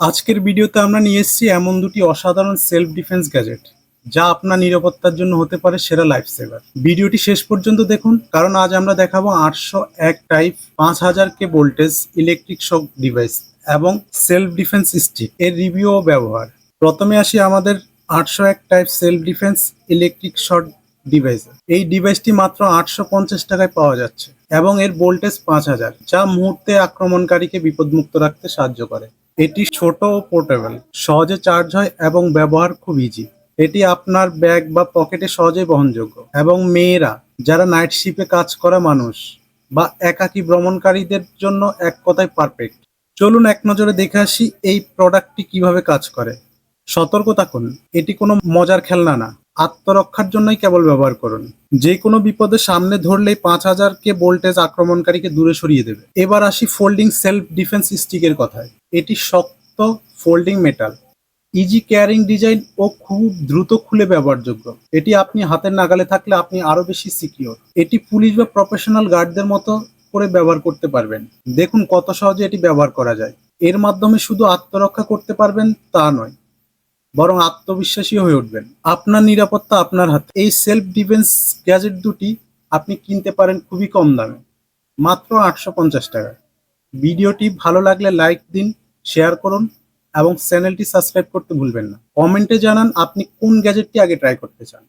আজকের ভিডিওতে আমরা নিয়ে এসেছি এমন দুটি অসাধারণ সেলফ ডিফেন্স গ্যাজেট যা আপনার নিরাপত্তার জন্য হতে পারে সেরা লাইফ সেভার ভিডিওটি শেষ পর্যন্ত দেখুন, কারণ আজ আমরা দেখাবো আটশো এক টাইপ পাঁচ হাজার কে ভোল্টেজ ইলেকট্রিক শক ডিভাইস এবং সেলফ ডিফেন্স স্টিক এর রিভিউ ও ব্যবহার। প্রথমে আসি আমাদের আটশো এক type self defence electric short device এই ডিভাইসটি মাত্র আটশো পঞ্চাশ টাকায় পাওয়া যাচ্ছে এবং এর ভোল্টেজ পাঁচ হাজার, যা মুহূর্তে আক্রমণকারীকে বিপদমুক্ত রাখতে সাহায্য করে। এটি ছোট ও পোর্টেবল সহজে চার্জ হয় এবং ব্যবহার খুব ইজি এটি আপনার ব্যাগ বা পকেটে সহজেই বহনযোগ্য। এবং মেয়েরা, যারা নাইট শিপে কাজ করা মানুষ বা একাকী ভ্রমণকারীদের জন্য এক কথায় পারফেক্ট চলুন এক নজরে দেখে আসি এই প্রোডাক্টটি কীভাবে কাজ করে। সতর্ক থাকুন, এটি কোনো মজার খেলনা না। আত্মরক্ষার জন্যই কেবল ব্যবহার করুন। যে কোনো বিপদে সামনে ধরলেই পাঁচ হাজার কে ভোল্টেজ আক্রমণকারীকে দূরে সরিয়ে দেবে। এবার আসি ফোল্ডিং সেলফ ডিফেন্স স্টিকের কথায়। এটি শক্ত folding metal. Easy carrying design ও খুব দ্রুত খুলে ব্যবহারযোগ্য। এটি আপনি হাতের নাগালে থাকলে আপনি আরও বেশি সিকিওর এটি পুলিশ বা প্রফেশনাল গার্ডদের মতো করে ব্যবহার করতে পারবেন। দেখুন কত সহজে এটি ব্যবহার করা যায়। এর মাধ্যমে শুধু আত্মরক্ষা করতে পারবেন তা নয়, বরং আত্মবিশ্বাসী হয়ে উঠবেন। আপনার নিরাপত্তা আপনার হাতে। এই সেলফ ডিফেন্স গ্যাজেট দুটি আপনি কিনতে পারেন খুবই কম দামে, মাত্র আটশো পঞ্চাশ টাকা। ভিডিওটি ভালো লাগলে লাইক দিন শেয়ার করুন এবং চ্যানেলটি সাবস্ক্রাইব করতে ভুলবেন না। কমেন্টে জানান আপনি কোন গ্যাজেটটি আগে ট্রাই করতে চান।